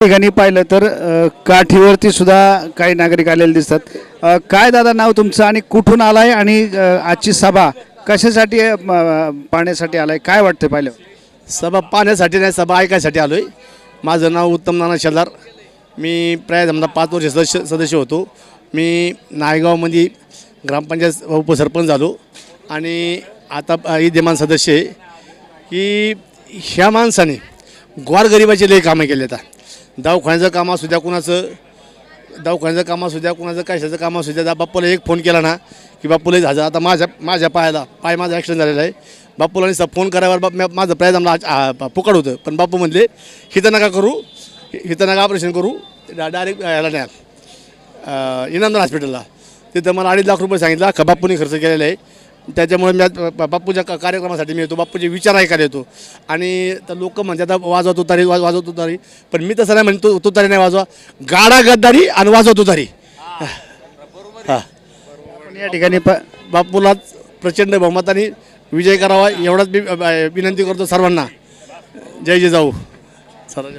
ठिकाणी पाहिलं तर अ, काठीवरती सुद्धा काही नागरिक आलेले दिसतात. अ, काय दादा नाव तुमचं आणि कुठून आलाय आणि अ, आजची सभा कशासाठी आहे, म, पाहण्यासाठी आलाय? काय वाटतं पाहिलं? सभा पाहण्यासाठी नाही सभा ऐकायसाठी आलो आहे माझं नाव उत्तम नाना शेलार मी प्राय समजा पाच वर्ष सदस्य सदस्य होतो. मी नायगावमध्ये ग्रामपंचायत उपसरपंच झालो. आणि आता अ, विद्यमान सदस्य आहे. की ह्या माणसाने गोरगरिबाचे लई कामं केले आता दवाखान्याचं काम असू द्या कुणाचं दवाखान्याचं काम असू द्या कुणाचं कशाचं काम असू द्या. बाप्पाला एक फोन केला ना की बापूला झालं. आता माझ्या माझ्या पायाला पाय माझा ॲक्सिडेंट झालेला आहे. बापूला नुसता फोन करायवर बाप माझं प्राय जमला पुकड होतं. पण बापू म्हणले हिथं नका करू हिथं नका ऑपरेशन करू. डायरेक्ट याला नाही अं, इनामदार हॉस्पिटलला तिथं मला अडीच लाख रुपये सांगितला. का बापूने खर्च केलेला आहे. त्याच्यामुळे मी आज बापूच्या का- कार्यक्रमासाठी मी येतो. बापूचे विचार ऐकायला येतो. आणि तर लोक म्हणतात आता वाजवा तुतारी वाज वाजव तुतारी पण मी तसं नाही म्हणतो तुतारी नाही वाजवा. गाडा गद्दारी आणि वाजवा तुतारी हां. या ठिकाणी प बापूला प्रचंड बहुमताने विजय करावा एवढाच मी विनंती करतो सर्वांना. जय जय जाऊ सर्वांना